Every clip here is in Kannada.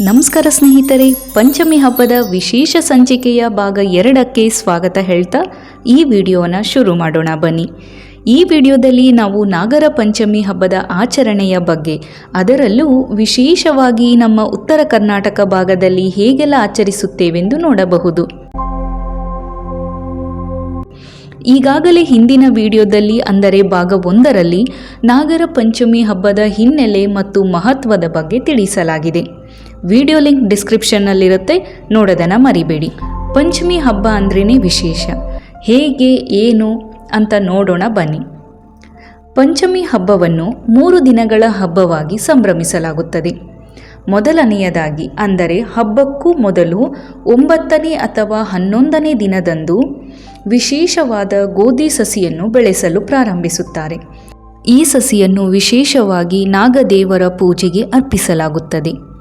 ನಮಸ್ಕಾರ ಸ್ನೇಹಿತರೆ, ಪಂಚಮಿ ಹಬ್ಬದ ವಿಶೇಷ ಸಂಚಿಕೆಯ ಭಾಗ ಎರಡಕ್ಕೆ ಸ್ವಾಗತ ಹೇಳ್ತಾ ಈ ವಿಡಿಯೋನ ಶುರು ಮಾಡೋಣ ಬನ್ನಿ. ಈ ವಿಡಿಯೋದಲ್ಲಿ ನಾವು ನಾಗರ ಪಂಚಮಿ ಹಬ್ಬದ ಆಚರಣೆಯ ಬಗ್ಗೆ, ಅದರಲ್ಲೂ ವಿಶೇಷವಾಗಿ ನಮ್ಮ ಉತ್ತರ ಕರ್ನಾಟಕ ಭಾಗದಲ್ಲಿ ಹೇಗೆಲ್ಲ ಆಚರಿಸುತ್ತೇವೆಂದು ನೋಡಬಹುದು. ಈಗಾಗಲೇ ಹಿಂದಿನ ವಿಡಿಯೋದಲ್ಲಿ, ಅಂದರೆ ಭಾಗ ಒಂದರಲ್ಲಿ, ನಾಗರ ಪಂಚಮಿ ಹಬ್ಬದ ಹಿನ್ನೆಲೆ ಮತ್ತು ಮಹತ್ವದ ಬಗ್ಗೆ ತಿಳಿಸಲಾಗಿದೆ. ವಿಡಿಯೋ ಲಿಂಕ್ ಡಿಸ್ಕ್ರಿಪ್ಷನ್ನಲ್ಲಿರುತ್ತೆ, ನೋಡೋದನ್ನು ಮರಿಬೇಡಿ. ಪಂಚಮಿ ಹಬ್ಬ ಅಂದ್ರೇ ವಿಶೇಷ. ಹೇಗೆ, ಏನು ಅಂತ ನೋಡೋಣ ಬನ್ನಿ. ಪಂಚಮಿ ಹಬ್ಬವನ್ನು ಮೂರು ದಿನಗಳ ಹಬ್ಬವಾಗಿ ಸಂಭ್ರಮಿಸಲಾಗುತ್ತದೆ. ಮೊದಲನೆಯದಾಗಿ ಅಂದರೆ ಹಬ್ಬಕ್ಕೂ ಮೊದಲು ಒಂಬತ್ತನೇ ಅಥವಾ ಹನ್ನೊಂದನೇ ದಿನದಂದು ವಿಶೇಷವಾದ ಗೋಧಿ ಸಸಿಯನ್ನು ಬೆಳೆಸಲು ಪ್ರಾರಂಭಿಸುತ್ತಾರೆ. ಈ ಸಸಿಯನ್ನು ವಿಶೇಷವಾಗಿ ನಾಗದೇವರ ಪೂಜೆಗೆ ಅರ್ಪಿಸಲಾಗುತ್ತದೆ.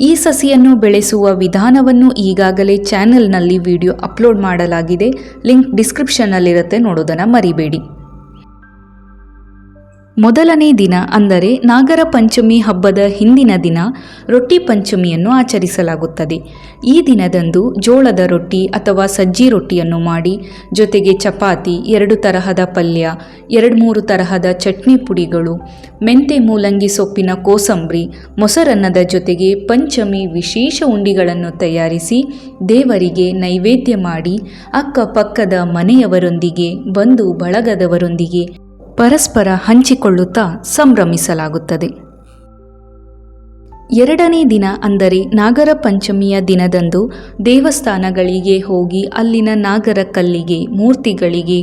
ಈ ಸಸಿಯನ್ನು ಬೆಳೆಸುವ ವಿಧಾನವನ್ನು ಈಗಾಗಲೇ ಚಾನೆಲ್ನಲ್ಲಿ ವಿಡಿಯೋ ಅಪ್ಲೋಡ್ ಮಾಡಲಾಗಿದೆ. ಲಿಂಕ್ ಡಿಸ್ಕ್ರಿಪ್ಷನ್ನಲ್ಲಿರುತ್ತೆ ನೋಡೋದನ್ನು ಮರಿಬೇಡಿ. ಮೊದಲನೇ ದಿನ ಅಂದರೆ ನಾಗರ ಪಂಚಮಿ ಹಬ್ಬದ ಹಿಂದಿನ ದಿನ ರೊಟ್ಟಿ ಪಂಚಮಿಯನ್ನು ಆಚರಿಸಲಾಗುತ್ತದೆ. ಈ ದಿನದಂದು ಜೋಳದ ರೊಟ್ಟಿ ಅಥವಾ ಸಜ್ಜಿ ರೊಟ್ಟಿಯನ್ನು ಮಾಡಿ, ಜೊತೆಗೆ ಚಪಾತಿ, ಎರಡು ತರಹದ ಪಲ್ಯ, ಎರಡು ಮೂರು ತರಹದ ಚಟ್ನಿ ಪುಡಿಗಳು, ಮೆಂತೆ ಮೂಲಂಗಿ ಸೊಪ್ಪಿನ ಕೋಸಂಬರಿ, ಮೊಸರನ್ನದ ಜೊತೆಗೆ ಪಂಚಮಿ ವಿಶೇಷ ಉಂಡಿಗಳನ್ನು ತಯಾರಿಸಿ ದೇವರಿಗೆ ನೈವೇದ್ಯ ಮಾಡಿ, ಅಕ್ಕಪಕ್ಕದ ಮನೆಯವರೊಂದಿಗೆ, ಬಂಧು ಬಳಗದವರೊಂದಿಗೆ ಪರಸ್ಪರ ಹಂಚಿಕೊಳ್ಳುತ್ತಾ ಸಂಭ್ರಮಿಸಲಾಗುತ್ತದೆ. ಎರಡನೇ ದಿನ ಅಂದರೆ ನಾಗರ ಪಂಚಮಿಯ ದಿನದಂದು ದೇವಸ್ಥಾನಗಳಿಗೆ ಹೋಗಿ ಅಲ್ಲಿನ ನಾಗರ ಕಲ್ಲಿಗೆ, ಮೂರ್ತಿಗಳಿಗೆ,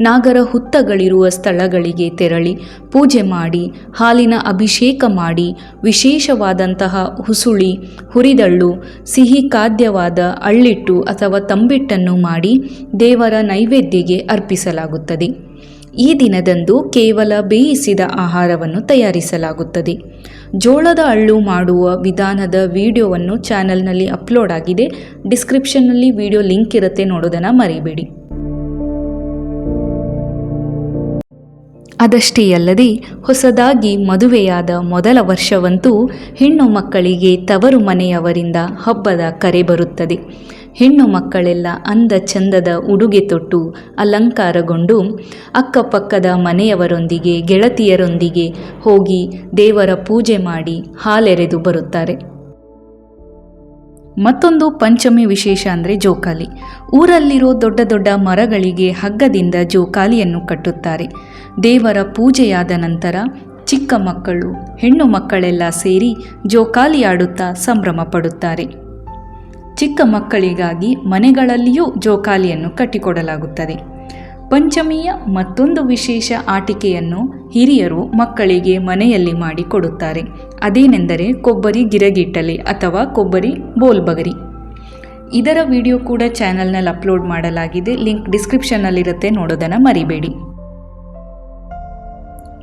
ನಾಗರ ಹುತ್ತಗಳಿರುವ ಸ್ಥಳಗಳಿಗೆ ತೆರಳಿ ಪೂಜೆ ಮಾಡಿ, ಹಾಲಿನ ಅಭಿಷೇಕ ಮಾಡಿ, ವಿಶೇಷವಾದಂತಹ ಹುಸುಳಿ, ಹುರಿದಳ್ಳು, ಸಿಹಿ ಖಾದ್ಯವಾದ ಅಳ್ಳಿಟ್ಟು ಅಥವಾ ತಂಬಿಟ್ಟನ್ನು ಮಾಡಿ ದೇವರ ನೈವೇದ್ಯಗೆ ಅರ್ಪಿಸಲಾಗುತ್ತದೆ. ಈ ದಿನದಂದು ಕೇವಲ ಬೇಯಿಸಿದ ಆಹಾರವನ್ನು ತಯಾರಿಸಲಾಗುತ್ತದೆ. ಜೋಳದ ಅಳ್ಳು ಮಾಡುವ ವಿಧಾನದ ವಿಡಿಯೋವನ್ನು ಚಾನಲ್ನಲ್ಲಿ ಅಪ್ಲೋಡ್ ಆಗಿದೆ. ಡಿಸ್ಕ್ರಿಪ್ಷನ್ನಲ್ಲಿ ವಿಡಿಯೋ ಲಿಂಕ್ ಇರುತ್ತೆ ನೋಡೋದನ್ನು ಮರಿಬೇಡಿ. ಅದಷ್ಟೇ ಅಲ್ಲದೆ ಹೊಸದಾಗಿ ಮದುವೆಯಾದ ಮೊದಲ ವರ್ಷವಂತೂ ಹೆಣ್ಣು ಮಕ್ಕಳಿಗೆ ತವರು ಮನೆಯವರಿಂದ ಹಬ್ಬದ ಕರೆ ಬರುತ್ತದೆ. ಹೆಣ್ಣು ಮಕ್ಕಳೆಲ್ಲ ಅಂದ ಚಂದದ ಉಡುಗೆ ತೊಟ್ಟು ಅಲಂಕಾರಗೊಂಡು ಅಕ್ಕಪಕ್ಕದ ಮನೆಯವರೊಂದಿಗೆ, ಗೆಳತಿಯರೊಂದಿಗೆ ಹೋಗಿ ದೇವರ ಪೂಜೆ ಮಾಡಿ ಹಾಲೆರೆದು ಬರುತ್ತಾರೆ. ಮತ್ತೊಂದು ಪಂಚಮಿ ವಿಶೇಷ ಅಂದರೆ ಜೋಕಾಲಿ. ಊರಲ್ಲಿರೋ ದೊಡ್ಡ ದೊಡ್ಡ ಮರಗಳಿಗೆ ಹಗ್ಗದಿಂದ ಜೋಕಾಲಿಯನ್ನು ಕಟ್ಟುತ್ತಾರೆ. ದೇವರ ಪೂಜೆಯಾದ ನಂತರ ಚಿಕ್ಕ ಮಕ್ಕಳು, ಹೆಣ್ಣು ಮಕ್ಕಳೆಲ್ಲ ಸೇರಿ ಜೋಕಾಲಿ ಆಡುತ್ತಾ ಸಂಭ್ರಮ ಪಡುತ್ತಾರೆ ಚಿಕ್ಕ ಮಕ್ಕಳಿಗಾಗಿ ಮನೆಗಳಲ್ಲಿಯೂ ಜೋಕಾಲಿಯನ್ನು ಕಟ್ಟಿಕೊಡಲಾಗುತ್ತದೆ. ಪಂಚಮಿಯ ಮತ್ತೊಂದು ವಿಶೇಷ ಆಟಿಕೆಯನ್ನು ಹಿರಿಯರು ಮಕ್ಕಳಿಗೆ ಮನೆಯಲ್ಲಿ ಮಾಡಿಕೊಡುತ್ತಾರೆ. ಅದೇನೆಂದರೆ ಕೊಬ್ಬರಿ ಗಿರಗಿಟ್ಟಲೆ ಅಥವಾ ಕೊಬ್ಬರಿ ಬೋಲ್ಬಗರಿ. ಇದರ ವಿಡಿಯೋ ಕೂಡ ಚಾನಲ್ನಲ್ಲಿ ಅಪ್ಲೋಡ್ ಮಾಡಲಾಗಿದೆ. ಲಿಂಕ್ ಡಿಸ್ಕ್ರಿಪ್ಷನ್ನಲ್ಲಿರುತ್ತೆ. ನೋಡೋದನ್ನು ಮರಿಬೇಡಿ.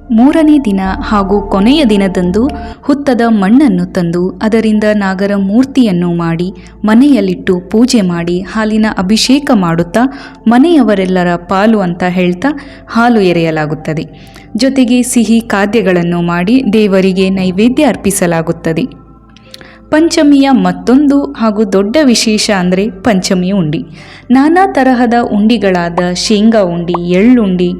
ಮೂರನೇ ದಿನ ಹಾಗೂ ಕೊನೆಯ ದಿನದಂದು ಹುತ್ತದ ಮಣ್ಣನ್ನು ತಂದು ಅದರಿಂದ ನಾಗರ ಮೂರ್ತಿಯನ್ನು ಮಾಡಿ ಮನೆಯಲ್ಲಿಟ್ಟು ಪೂಜೆ ಮಾಡಿ ಹಾಲಿನ ಅಭಿಷೇಕ ಮಾಡುತ್ತಾ ಮನೆಯವರೆಲ್ಲರ ಪಾಲು ಅಂತ ಹೇಳ್ತಾ ಹಾಲು ಎರೆಯಲಾಗುತ್ತದೆ. ಜೊತೆಗೆ ಸಿಹಿ ಖಾದ್ಯಗಳನ್ನು ಮಾಡಿ ದೇವರಿಗೆ ನೈವೇದ್ಯ ಅರ್ಪಿಸಲಾಗುತ್ತದೆ. ಪಂಚಮಿಯ ಮತ್ತೊಂದು ಹಾಗೂ ದೊಡ್ಡ ವಿಶೇಷ ಅಂದರೆ ಪಂಚಮಿ ಉಂಡಿ. ನಾನಾ ತರಹದ ಉಂಡಿಗಳಾದ ಶೇಂಗಾ ಉಂಡಿ, ಎಳ್ಳುಂಡಿ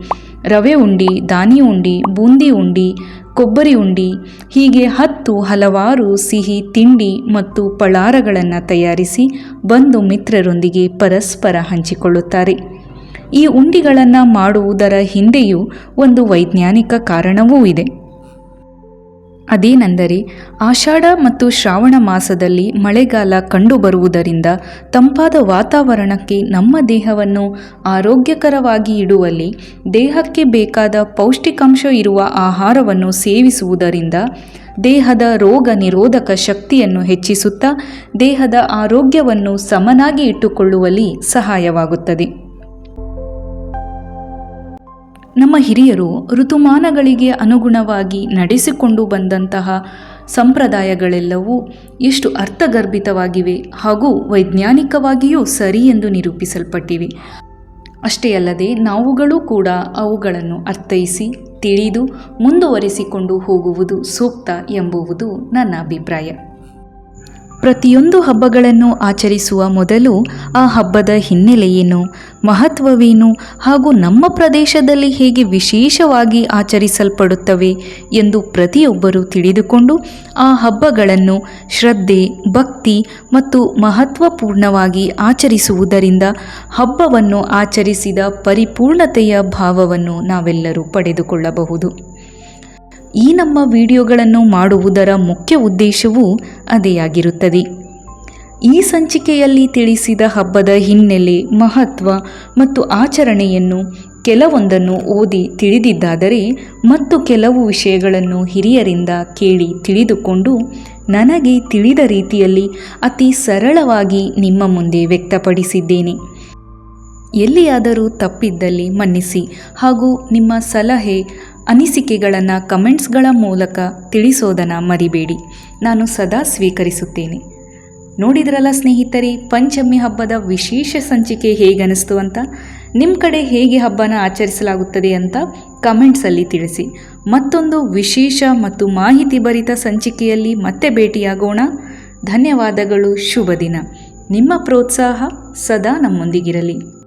ರವೆ ಉಂಡಿ ದಾನಿ ಉಂಡಿ, ಬೂಂದಿ ಉಂಡಿ, ಕೊಬ್ಬರಿ ಉಂಡಿ, ಹೀಗೆ ಹತ್ತು ಹಲವಾರು ಸಿಹಿ, ತಿಂಡಿ ಮತ್ತು ಪಳಾರಗಳನ್ನು ತಯಾರಿಸಿ ಬಂಧು ಮಿತ್ರರೊಂದಿಗೆ ಪರಸ್ಪರ ಹಂಚಿಕೊಳ್ಳುತ್ತಾರೆ. ಈ ಉಂಡಿಗಳನ್ನು ಮಾಡುವುದರ ಹಿಂದೆಯೂ ಒಂದು ವೈಜ್ಞಾನಿಕ ಕಾರಣವೂ ಇದೆ. ಅದೇನೆಂದರೆ, ಆಷಾಢ ಮತ್ತು ಶ್ರಾವಣ ಮಾಸದಲ್ಲಿ ಮಳೆಗಾಲ ಕಂಡುಬರುವುದರಿಂದ ತಂಪಾದ ವಾತಾವರಣಕ್ಕೆ ನಮ್ಮ ದೇಹವನ್ನು ಆರೋಗ್ಯಕರವಾಗಿ ಇಡುವಲ್ಲಿ, ದೇಹಕ್ಕೆ ಬೇಕಾದ ಪೌಷ್ಟಿಕಾಂಶ ಇರುವ ಆಹಾರವನ್ನು ಸೇವಿಸುವುದರಿಂದ ದೇಹದ ರೋಗ ನಿರೋಧಕ ಶಕ್ತಿಯನ್ನು ಹೆಚ್ಚಿಸುತ್ತಾ ದೇಹದ ಆರೋಗ್ಯವನ್ನು ಸಮನಾಗಿ ಇಟ್ಟುಕೊಳ್ಳುವಲ್ಲಿ ಸಹಾಯವಾಗುತ್ತದೆ. ನಮ್ಮ ಹಿರಿಯರು ಋತುಮಾನಗಳಿಗೆ ಅನುಗುಣವಾಗಿ ನಡೆಸಿಕೊಂಡು ಬಂದಂತಹ ಸಂಪ್ರದಾಯಗಳೆಲ್ಲವೂ ಎಷ್ಟು ಅರ್ಥಗರ್ಭಿತವಾಗಿವೆ ಹಾಗೂ ವೈಜ್ಞಾನಿಕವಾಗಿಯೂ ಸರಿ ಎಂದು ನಿರೂಪಿಸಲ್ಪಟ್ಟಿವೆ. ಅಷ್ಟೇ ಅಲ್ಲದೆ ನಾವುಗಳು ಕೂಡ ಅವುಗಳನ್ನು ಅರ್ಥೈಸಿ, ತಿಳಿದು ಮುಂದುವರಿಸಿಕೊಂಡು ಹೋಗುವುದು ಸೂಕ್ತ ಎಂಬುವುದು ನನ್ನ ಅಭಿಪ್ರಾಯ. ಪ್ರತಿಯೊಂದು ಹಬ್ಬಗಳನ್ನು ಆಚರಿಸುವ ಮೊದಲು ಆ ಹಬ್ಬದ ಹಿನ್ನೆಲೆಯೇನು, ಮಹತ್ವವೇನು ಹಾಗೂ ನಮ್ಮ ಪ್ರದೇಶದಲ್ಲಿ ಹೇಗೆ ವಿಶೇಷವಾಗಿ ಆಚರಿಸಲ್ಪಡುತ್ತವೆ ಎಂದು ಪ್ರತಿಯೊಬ್ಬರು ತಿಳಿದುಕೊಂಡು ಆ ಹಬ್ಬಗಳನ್ನು ಶ್ರದ್ಧೆ, ಭಕ್ತಿ ಮತ್ತು ಮಹತ್ವಪೂರ್ಣವಾಗಿ ಆಚರಿಸುವುದರಿಂದ ಹಬ್ಬವನ್ನು ಆಚರಿಸಿದ ಪರಿಪೂರ್ಣತೆಯ ಭಾವವನ್ನು ನಾವೆಲ್ಲರೂ ಪಡೆದುಕೊಳ್ಳಬಹುದು. ಈ ನಮ್ಮ ವಿಡಿಯೋಗಳನ್ನು ಮಾಡುವುದರ ಮುಖ್ಯ ಉದ್ದೇಶವೂ ಅದೇ ಆಗಿರುತ್ತದೆ ಈ ಸಂಚಿಕೆಯಲ್ಲಿ ತಿಳಿಸಿದ ಹಬ್ಬದ ಹಿನ್ನೆಲೆ, ಮಹತ್ವ ಮತ್ತು ಆಚರಣೆಯನ್ನು ಕೆಲವೊಂದನ್ನು ಓದಿ ತಿಳಿದಿದ್ದಾದರೆ ಮತ್ತು ಕೆಲವು ವಿಷಯಗಳನ್ನು ಹಿರಿಯರಿಂದ ಕೇಳಿ ತಿಳಿದುಕೊಂಡು ನನಗೆ ತಿಳಿದ ರೀತಿಯಲ್ಲಿ ಅತಿ ಸರಳವಾಗಿ ನಿಮ್ಮ ಮುಂದೆ ವ್ಯಕ್ತಪಡಿಸಿದ್ದೇನೆ. ಎಲ್ಲಿಯಾದರೂ ತಪ್ಪಿದ್ದಲ್ಲಿ ಮನ್ನಿಸಿ ಹಾಗೂ ನಿಮ್ಮ ಸಲಹೆ ಅನಿಸಿಕೆಗಳನ್ನು ಕಮೆಂಟ್ಸ್ಗಳ ಮೂಲಕ ತಿಳಿಸೋದನ್ನು ಮರಿಬೇಡಿ. ನಾನು ಸದಾ ಸ್ವೀಕರಿಸುತ್ತೇನೆ. ನೋಡಿದ್ರಲ್ಲ ಸ್ನೇಹಿತರೆ, ಪಂಚಮಿ ಹಬ್ಬದ ವಿಶೇಷ ಸಂಚಿಕೆ ಹೇಗನಿಸ್ತು ಅಂತ? ನಿಮ್ಮ ಕಡೆ ಹೇಗೆ ಹಬ್ಬನ ಆಚರಿಸಲಾಗುತ್ತದೆ ಅಂತ ಕಮೆಂಟ್ಸಲ್ಲಿ ತಿಳಿಸಿ. ಮತ್ತೊಂದು ವಿಶೇಷ ಮತ್ತು ಮಾಹಿತಿ ಭರಿತ ಸಂಚಿಕೆಯಲ್ಲಿ ಮತ್ತೆ ಭೇಟಿಯಾಗೋಣ. ಧನ್ಯವಾದಗಳು, ಶುಭ ದಿನ. ನಿಮ್ಮ ಪ್ರೋತ್ಸಾಹ ಸದಾ ನಮ್ಮೊಂದಿಗಿರಲಿ.